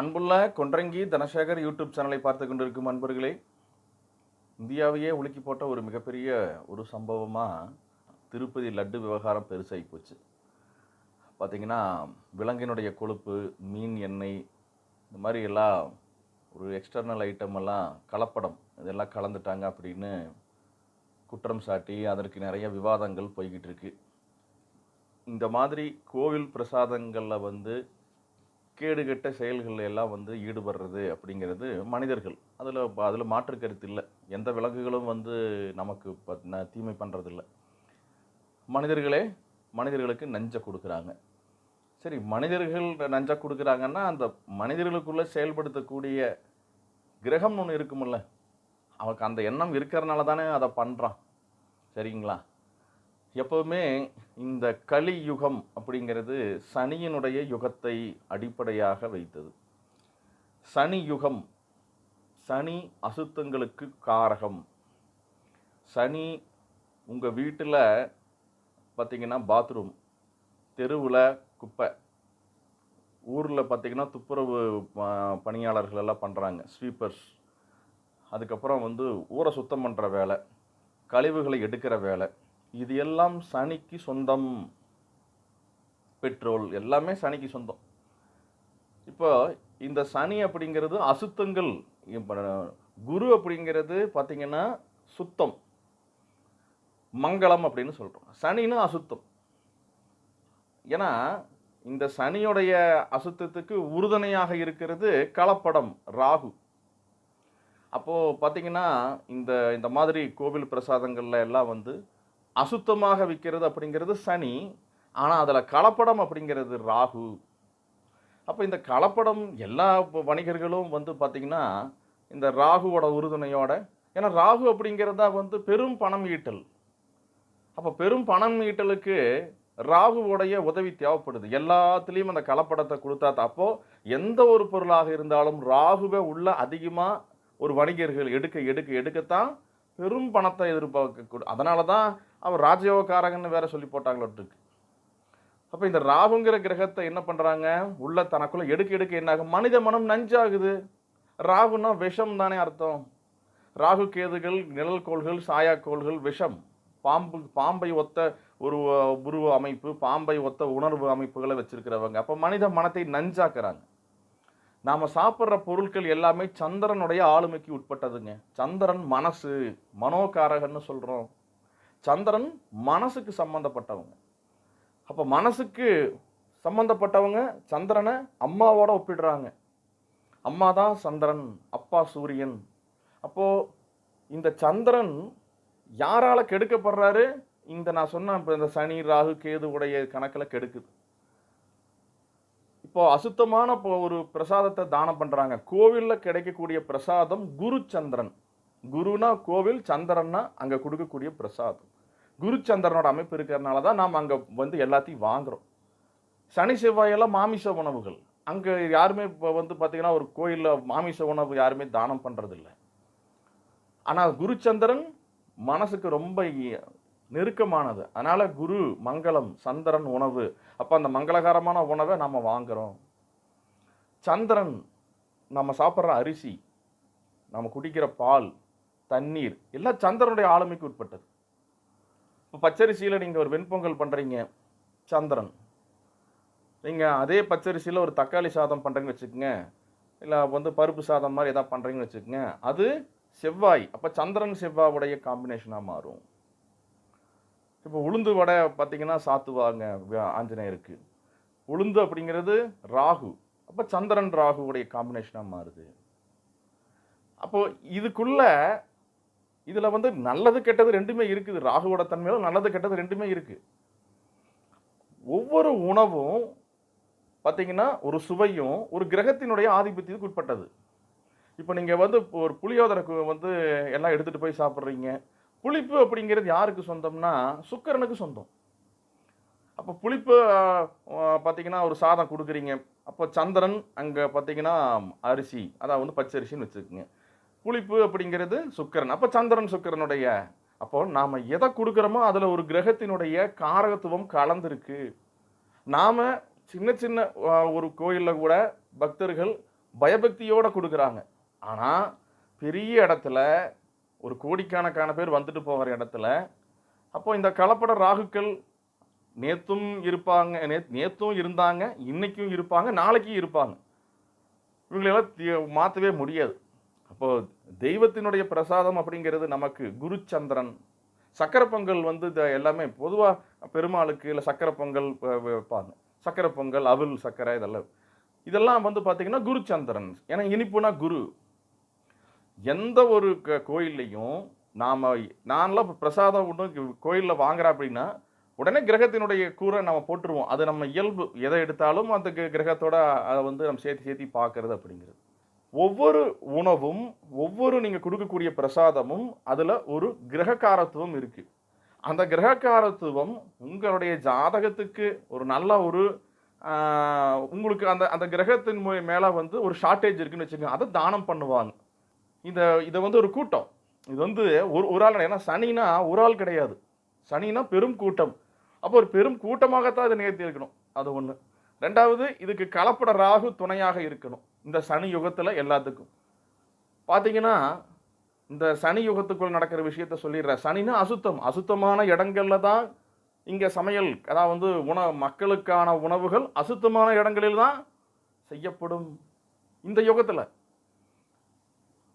அன்புள்ள கொன்றங்கி தனசேகர் யூடியூப் சேனலை பார்த்து கொண்டிருக்கும் அன்பர்களே இந்தியாவையே உலுக்கி போட்ட ஒரு மிகப்பெரிய ஒரு சம்பவமாக திருப்பதி லட்டு விவகாரம் பெருசாகி போச்சு. பார்த்தீங்கன்னா விலங்கினுடைய கொழுப்பு மீன் எண்ணெய் இந்த மாதிரி எல்லாம் ஒரு எக்ஸ்டர்னல் ஐட்டம் எல்லாம் கலப்படம். இதெல்லாம் கலந்துட்டாங்க அப்படின்னு குற்றம் சாட்டி அதற்கு நிறைய விவாதங்கள் போய்கிட்டு இருக்கு. இந்த மாதிரி கோவில் பிரசாதங்களில் வந்து கேடுகட்ட செயல்கள் எல்லாம் வந்து ஈடுபடுறது அப்படிங்கிறது மனிதர்கள். அதில் அதில் மாற்று கருத்து இல்லை. எந்த விலங்குகளும் வந்து நமக்கு ப- ந- தீமை பண்ணுறதில்ல மனிதர்களே மனிதர்களுக்கு நஞ்சை கொடுக்குறாங்க. சரி மனிதர்கள் நஞ்சை கொடுக்குறாங்கன்னா அந்த மனிதர்களுக்குள்ளே செயல்படுத்தக்கூடிய கிரகம் ஒன்று இருக்குமில்ல. அவனுக்கு அந்த எண்ணம் இருக்கிறனால தானே அதை பண்ணுறான் சரிங்களா? எப்போவுமே இந்த கலி யுகம் அப்படிங்கிறது சனியினுடைய யுகத்தை அடிப்படையாக வைத்தது. சனி யுகம் சனி அசுத்தங்களுக்கு காரகம். சனி உங்கள் வீட்டில் பார்த்திங்கன்னா பாத்ரூம் தெருவில் குப்பை. ஊரில் பார்த்திங்கன்னா துப்புரவு ப- பணியாளர்கள் எல்லாம் பண்ணுறாங்க ஸ்வீப்பர்ஸ் அதுக்கப்புறம் வந்து ஊரை சுத்தம் பண்ணுற வேலை கழிவுகளை எடுக்கிற வேலை. இது எல்லாம் சனிக்கு சொந்தம் பெட்ரோல் எல்லாமே சனிக்கு சொந்தம். இப்போ இந்த சனி அப்படிங்கிறது அசுத்தங்கள். இப்போ குரு அப்படிங்கிறது பார்த்தீங்கன்னா சுத்தம். மங்களம் அப்படின்னு சொல்கிறோம் சனின்னு அசுத்தம். ஏன்னா இந்த சனியுடைய அசுத்தத்துக்கு உறுதுணையாக இருக்கிறது கலப்படம் ராகு. அப்போது பார்த்திங்கன்னா இந்த இந்த மாதிரி கோவில் பிரசாதங்களில் எல்லாம் வந்து அசுத்தமாக விற்கிறது அப்படிங்கிறது சனி ஆனால் அதில் கலப்படம் அப்படிங்கிறது ராகு. அப்போ இந்த கலப்படம் எல்லா வணிகர்களும் வந்து பார்த்திங்கன்னா இந்த ராகுவோட உறுதுணையோட ஏன்னா ராகு அப்படிங்கிறதா வந்து பெரும் பணம் ஈட்டல். அப்போ பெரும் பணம் ஈட்டலுக்கு ராகுவோடைய உதவி தேவைப்படுது. எல்லாத்துலேயும் அந்த கலப்படத்தை கொடுத்தா தப்போ எந்த ஒரு பொருளாக இருந்தாலும் ராகுவை உள்ள அதிகமாக ஒரு வணிகர்கள் எடுக்க எடுக்க எடுக்கத்தான் பெரும் பணத்தை எதிர்பார்க்க அதனால தான் அவர் ராஜயோகக்காரங்கன்னு வேற சொல்லி போட்டாங்களோட்டுருக்கு. அப்போ இந்த ராகுங்கிற கிரகத்தை என்ன பண்ணுறாங்க உள்ள தனக்குள்ள எடுக்க எடுக்க என்னாகும்? மனித மனம் நஞ்சாகுது. ராகுன்னா விஷம் தானே அர்த்தம். ராகு கேதுகள் நிழல் கோள்கள் சாயாக்கோள்கள் விஷம். பாம்பு பாம்பை ஒத்த ஒரு உருவ அமைப்பு பாம்பை ஒத்த உணர்வு அமைப்புகளை வச்சிருக்கிறவங்க. அப்போ மனித மனத்தை நஞ்சாக்குறாங்க. நாம் சாப்பிட்ற பொருட்கள் எல்லாமே சந்திரனுடைய ஆளுமைக்கு உட்பட்டதுங்க. சந்திரன் மனசு மனோகாரகன்னு சொல்கிறோம் சந்திரன் மனசுக்கு சம்மந்தப்பட்டவங்க அப்போ மனசுக்கு சம்மந்தப்பட்டவங்க சந்திரனை அம்மாவோட ஒப்பிடுறாங்க. அம்மா தான் சந்திரன் அப்பா சூரியன். அப்போது இந்த சந்திரன் யாரால் கெடுக்கப்படுறாரு? இந்த நான் சொன்ன இப்போ இந்த சனி ராகு கேது உடைய கணக்கில் கெடுக்குது. இப்போ அசுத்தமான இப்போ ஒரு பிரசாதத்தை தானம் பண்ணுறாங்க கோவிலில் கிடைக்கக்கூடிய பிரசாதம் குரு சந்திரன். குருனா கோவில் சந்திரன்னா அங்கே கொடுக்கக்கூடிய பிரசாதம். குரு சந்திரனோட அமைப்பு இருக்கிறதுனால தான் நாம் அங்கே வந்து எல்லாத்தையும் வாங்குறோம். சனி செவ்வாயெல்லாம் மாமிச உணவுகள். அங்கே யாருமே இப்போ வந்து பார்த்தீங்கன்னா ஒரு கோயிலில் மாமிச உணவு யாருமே தானம் பண்ணுறதில்ல ஆனால் குருச்சந்திரன் மனசுக்கு ரொம்ப நெருக்கமானது. அதனால் குரு மங்களம் சந்திரன் உணவு. அப்போ அந்த மங்களகரமான உணவை நம்ம வாங்குறோம். சந்திரன் நம்ம சாப்பிட்ற அரிசி நம்ம குடிக்கிற பால் தண்ணீர் எல்லாம் சந்திரனுடைய ஆளுமைக்கு உட்பட்டது. இப்போ பச்சரிசியில் நீங்கள் ஒரு வெண்பொங்கல் பண்ணுறீங்க சந்திரன். நீங்கள் அதே பச்சரிசியில் ஒரு தக்காளி சாதம் பண்ணுறீங்கன்னு வச்சுக்கோங்க. இல்லை வந்து பருப்பு சாதம் மாதிரி எதாவது பண்ணுறீங்கன்னு வச்சுக்கோங்க. அது செவ்வாய். அப்போ சந்திரன் செவ்வாவுடைய காம்பினேஷனாக மாறும். இப்போ உளுந்து வடை பார்த்தீங்கன்னா சாத்துவாங்க ஆஞ்சநேயருக்கு. உளுந்து அப்படிங்கிறது ராகு. அப்போ சந்திரன் ராகுவுடைய காம்பினேஷனாக மாறுது. அப்போ இதுக்குள்ள இதில் வந்து நல்லது கெட்டது ரெண்டுமே இருக்குது. ராகுவோட தன்மையில் நல்லது கெட்டது ரெண்டுமே இருக்குது ஒவ்வொரு உணவும் பார்த்தீங்கன்னா ஒரு சுவையும் ஒரு கிரகத்தினுடைய ஆதிபத்தியத்துக்கு உட்பட்டது. இப்போ நீங்கள் வந்து ஒரு புளியோதரைக்கு வந்து எல்லாம் எடுத்துகிட்டு போய் சாப்பிட்றீங்க. புளிப்பு அப்படிங்கிறது யாருக்கு சொந்தம்னா சுக்கரனுக்கு சொந்தம். அப்போ புளிப்பு பார்த்தீங்கன்னா ஒரு சாதம் கொடுக்குறீங்க. அப்போ சந்திரன் அங்கே பார்த்தீங்கன்னா அரிசி அதான் வந்து பச்சரிசின்னு வச்சுக்கோங்க. புளிப்பு அப்படிங்கிறது சுக்கரன். அப்போ சந்திரன் சுக்கரனுடைய. அப்போ நாம் எதை கொடுக்குறோமோ அதில் ஒரு கிரகத்தினுடைய காரகத்துவம் கலந்துருக்கு. நாம் சின்ன சின்ன ஒரு கோயிலில் கூட பக்தர்கள் பயபக்தியோடு கொடுக்குறாங்க. ஆனால் பெரிய இடத்துல ஒரு கோடிக்கணக்கான பேர் வந்துட்டு போகிற இடத்துல. அப்போ இந்த கலப்பட ராகுக்கள் நேற்றும் இருப்பாங்க நே நேற்றும் இருந்தாங்க இன்றைக்கும் இருப்பாங்க நாளைக்கும் இருப்பாங்க. இவங்களெல்லாம் தி- மாற்றவே முடியாது. அப்போது தெய்வத்தினுடைய பிரசாதம் அப்படிங்கிறது நமக்கு குருச்சந்திரன். சக்கரை பொங்கல் வந்து இந்த எல்லாமே பொதுவாக பெருமாளுக்கு இல்லை சக்கரை பொங்கல் வைப்பாங்க. சக்கரை பொங்கல் அவில் சக்கரை இதெல்லாம். இதெல்லாம் வந்து பார்த்தீங்கன்னா குருச்சந்திரன். ஏன்னா இனிப்புனா குரு. எந்த ஒரு க- கோயில்லையும் நாம் நான்லாம் இப்போ பிரசாதம் ஒன்று கோயிலில் வாங்குறேன் அப்படின்னா உடனே கிரகத்தினுடைய கூரை நம்ம போட்டுருவோம். அது நம்ம இயல்பு எதை எடுத்தாலும் அந்த கிரகத்தோட அதை வந்து நம்ம சேர்த்து சேர்த்து பார்க்கறது அப்படிங்கிறது. ஒவ்வொரு உணவும் ஒவ்வொரு நீங்கள் கொடுக்கக்கூடிய பிரசாதமும் அதில் ஒரு கிரகக்காரத்துவம் இருக்குது அந்த கிரகக்காரத்துவம் உங்களுடைய ஜாதகத்துக்கு ஒரு நல்ல ஒரு உங்களுக்கு அந்த அந்த கிரகத்தின் மேலே வந்து ஒரு ஷார்ட்டேஜ் இருக்குன்னு வச்சுக்கோங்க. அதை தானம் பண்ணுவாங்க. இந்த இதை வந்து ஒரு கூட்டம். இது வந்து ஒரு ஒரு ஆள் ஏன்னா சனினா ஒரு ஆள் கிடையாது. சனினா பெரும் கூட்டம். அப்போ ஒரு பெரும் கூட்டமாகத்தான் இதை நிகழ்த்தி இருக்கணும். அது ஒன்று ரெண்டாவது இதுக்கு கலப்பட ராகு துணையாக இருக்கணும். இந்த சனி யுகத்தில் எல்லாத்துக்கும். பார்த்தீங்கன்னா இந்த சனி யுகத்துக்குள் நடக்கிற விஷயத்த சொல்லிடுற சனினா அசுத்தம். அசுத்தமான இடங்கள்ல தான் இங்கே சமையல் அதாவது வந்து உண மக்களுக்கான உணவுகள் அசுத்தமான இடங்களில் தான் செய்யப்படும். இந்த யுகத்தில்.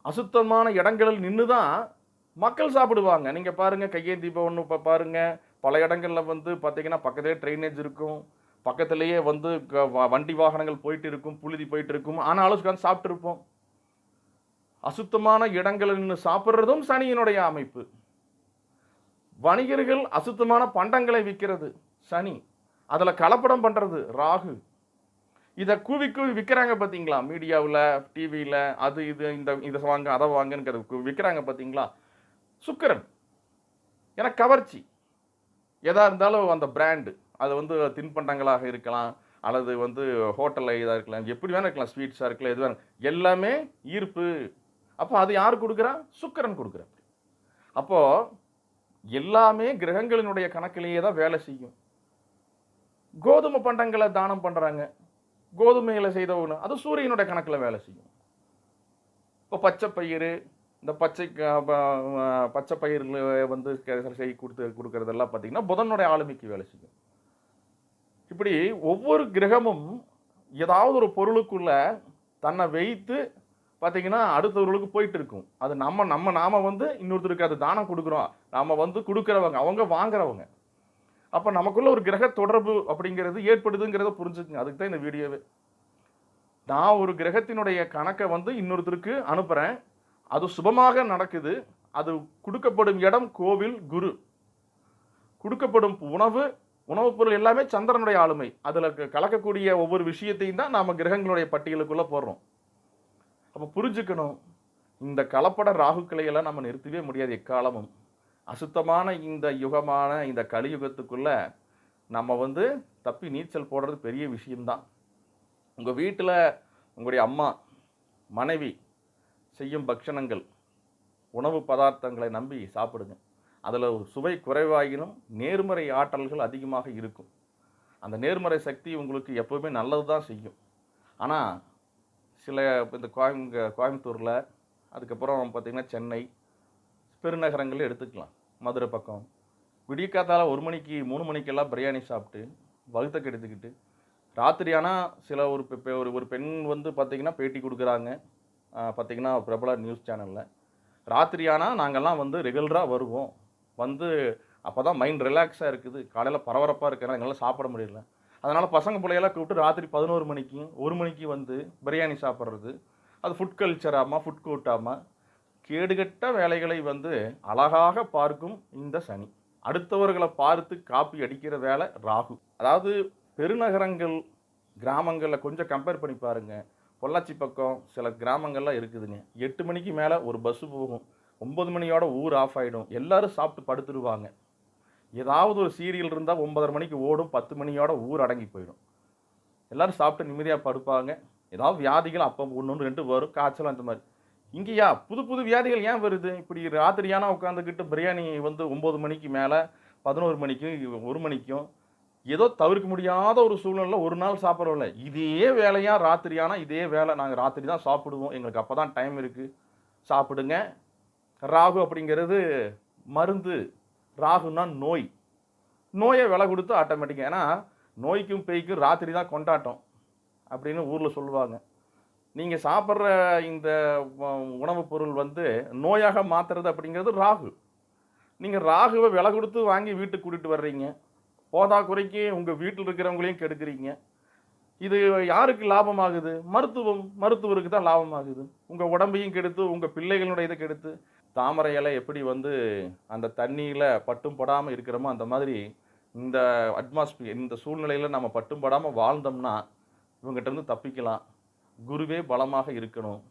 அசுத்தமான இடங்களில் நின்று தான் மக்கள் சாப்பிடுவாங்க. நீங்கள் பாருங்கள் கையேந்தி ஒன்று இப்போ பாருங்கள் பல இடங்களில் வந்து பார்த்தீங்கன்னா பக்கத்திலே ட்ரைனேஜ் இருக்கும். பக்கத்திலேயே வந்து க- வ- வண்டி வாகனங்கள் போயிட்டு இருக்கும் புழுதி போயிட்டு இருக்கும் ஆனாலும் உட்காந்து சாப்பிட்ருப்போம் அசுத்தமான இடங்களில் நின்று சாப்பிட்றதும் சனியினுடைய அமைப்பு. வணிகர்கள் அசுத்தமான பண்டங்களை விற்கிறது. சனி அதில் கலப்படம் பண்ணுறது ராகு. இதை கூவி கூவி விற்கிறாங்க பார்த்தீங்களா மீடியாவில் டிவியில் அது இது இந்த இதை வாங்க அதை வாங்கன்னு விற்கிறாங்க பார்த்தீங்களா சுக்கிரன். ஏன்னா கவர்ச்சி. எதாக இருந்தாலும் அந்த பிராண்டு அது வந்து தின்பண்டங்களாக இருக்கலாம். அல்லது வந்து ஹோட்டலில் இதாக இருக்கலாம். எப்படி வேணா இருக்கலாம். ஸ்வீட்ஸாக இருக்கலாம் எது வேணும் எல்லாமே ஈர்ப்பு. அப்போ அது யார் கொடுக்குறா? சுக்கரன் கொடுக்குறா அப்போது எல்லாமே கிரகங்களினுடைய கணக்கிலேயே தான் வேலை செய்யும். கோதுமை பண்டங்களை தானம் பண்ணுறாங்க கோதுமைகளை செய்த உணவு. அது சூரியனுடைய கணக்கில் வேலை செய்யும். இப்போ பச்சை பயிறு இந்த பச்சை க- பச்சை பயிர்களை வந்து செய்ய கொடுத்து கொடுக்கறதெல்லாம் பார்த்தீங்கன்னா புதனுடைய ஆளுமைக்கு வேலை செய்யும். இப்படி ஒவ்வொரு கிரகமும் ஏதாவது ஒரு பொருளுக்குள்ள தன்னை வைத்து பார்த்தீங்கன்னா அடுத்தவர்களுக்கு போயிட்டு இருக்கும். அது நம்ம நம்ம நாம் வந்து இன்னொருத்தருக்கு அது தானம் கொடுக்குறோம். நாம் வந்து கொடுக்குறவங்க அவங்க வாங்குறவங்க. அப்போ நமக்குள்ள ஒரு கிரக தொடர்பு அப்படிங்கிறது ஏற்படுதுங்கிறத புரிஞ்சுக்குங்க. அதுக்கு தான் இந்த வீடியோவே. நான் ஒரு கிரகத்தினுடைய கணக்கை வந்து இன்னொருத்தருக்கு அனுப்புகிறேன் அது சுபமாக நடக்குது. அது கொடுக்கப்படும் இடம் கோவில் குரு. கொடுக்கப்படும் உணவு உணவுப் பொருள் எல்லாமே சந்திரனுடைய ஆளுமை. அதில் கலக்கக்கூடிய ஒவ்வொரு விஷயத்தையும் தான் நாம் கிரகங்களுடைய பட்டியலுக்குள்ளே போடுறோம். அப்போ புரிஞ்சுக்கணும். இந்த கலப்பட ராகுக்களை எல்லாம் நம்ம நிறுத்தவே முடியாது எக்காலமும். அசுத்தமான இந்த யுகமான இந்த கலியுகத்துக்குள்ளே நம்ம வந்து தப்பி நீச்சல் போடுறது பெரிய விஷயம்தான். உங்கள் வீட்டில் உங்களுடைய அம்மா மனைவி செய்யும் பக்ஷணங்கள் உணவு பதார்த்தங்களை நம்பி சாப்பிடுங்க. அதில் சுவை குறைவாகினும் நேர்மறை ஆற்றல்கள் அதிகமாக இருக்கும். அந்த நேர்மறை சக்தி உங்களுக்கு எப்போவுமே நல்லது தான் செய்யும். ஆனால் சில இந்த கோயம் கோயம்புத்தூரில் அதுக்கப்புறம் பார்த்திங்கன்னா சென்னை பெருநகரங்களே எடுத்துக்கலாம். மதுரை பக்கம். விடிய ஒரு மணிக்கு மூணு மணிக்கெல்லாம் பிரியாணி சாப்பிட்டு வகுத்தை கெடுத்துக்கிட்டு ராத்திரி ஆனால் சில ஒரு பெ- ஒரு ஒரு பெண் வந்து பார்த்திங்கன்னா பேட்டி கொடுக்குறாங்க. பார்த்திங்கன்னா பிரபல நியூஸ் சேனலில். ராத்திரி ஆனால் நாங்கள்லாம் வந்து ரெகுலராக வருவோம். வந்து அப்போ தான் மைண்ட் ரிலாக்ஸாக இருக்குது. காலையில் பரபரப்பாக இருக்கிறனால எங்களால் சாப்பிட முடியல. அதனால் பசங்க பிள்ளையெல்லாம் கூப்பிட்டு ராத்திரி பதினோரு மணிக்கு ஒரு மணிக்கு வந்து பிரியாணி சாப்பிட்றது. அது ஃபுட் கல்ச்சராமா ஃபுட் கோர்ட்டாமா கேடுகட்ட வேலைகளை வந்து அழகாக பார்க்கும் இந்த சனி. அடுத்தவர்களை பார்த்து காப்பி அடிக்கிற வேலை ராகு. அதாவது பெருநகரங்கள் கிராமங்களில் கொஞ்சம் கம்பேர் பண்ணி பாருங்க. பொள்ளாச்சி பக்கம் சில கிராமங்கள்லாம் இருக்குதுங்க. எட்டு மணிக்கு மேலே ஒரு பஸ்ஸு போகும். ஒம்பது மணியோட ஊர் ஆஃப் ஆகிடும் எல்லோரும் சாப்பிட்டு படுத்துருவாங்க. ஏதாவது ஒரு சீரியல் இருந்தால் ஒன்பதரை மணிக்கு ஓடும் பத்து மணியோட ஊர் அடங்கி போயிடும். எல்லோரும் சாப்பிட்டு நிம்மதியாக படுப்பாங்க. ஏதாவது வியாதிகள் அப்போ ஒன்று ஒன்று ரெண்டு வரும் காய்ச்சல் அந்த மாதிரி. இங்கேயா புது புது வியாதிகள் ஏன் வருது? இப்படி ராத்திரியானா உட்காந்துக்கிட்டு பிரியாணி வந்து ஒம்பது மணிக்கு மேலே பதினோரு மணிக்கும் ஒரு மணிக்கும் ஏதோ தவிர்க்க முடியாத ஒரு சூழ்நிலை ஒரு நாள் சாப்பிட்றோம்ல. இதே வேலையா ராத்திரியானா இதே வேலை. நாங்கள் ராத்திரி தான் சாப்பிடுவோம். எங்களுக்கு அப்போ தான் டைம் இருக்குது சாப்பிடுங்க. ராகு அப்படிங்கிறது மருந்து. ராகுன்னா நோய். நோயை விலை கொடுத்து ஆட்டோமேட்டிக்காக ஏன்னா நோய்க்கும் பேய்க்கும் ராத்திரி தான் கொண்டாட்டம் அப்படின்னு ஊரில் சொல்லுவாங்க. நீங்கள் சாப்பிட்ற இந்த உணவுப் பொருள் வந்து நோயாக மாற்றுறது அப்படிங்கிறது ராகு. நீங்கள் ராகுவை விலை கொடுத்து வாங்கி வீட்டுக்கு கூட்டிகிட்டு வர்றீங்க. போதா குறைக்கு உங்கள் வீட்டில் இருக்கிறவங்களையும் கெடுக்குறீங்க. இது யாருக்கு லாபமாகுது? மருத்துவம் மருத்துவருக்கு தான் லாபமாகுது. உங்கள் உடம்பையும் கெடுத்து உங்கள் பிள்ளைகளுடைய இதை கெடுத்து தாமரை இலை எப்படி வந்து அந்த தண்ணியில் பட்டும் படாமல் இருக்கிறோமோ அந்த மாதிரி இந்த அட்மாஸ்பியர் இந்த சூழ்நிலையில் நம்ம பட்டும் படாமல் வாழ்ந்தோம்னா இவங்ககிட்ட இருந்து தப்பிக்கலாம். குருவே பலமாக இருக்கணும்.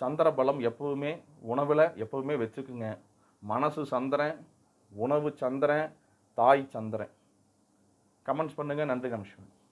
சந்திர பலம் எப்பவுமே உணவில் எப்பவுமே வச்சுக்குங்க. மனசு சந்திரன் உணவு சந்திரன் தாய் சந்திரன். கமெண்ட்ஸ் பண்ணுங்கள் நன்றி கமிஷன்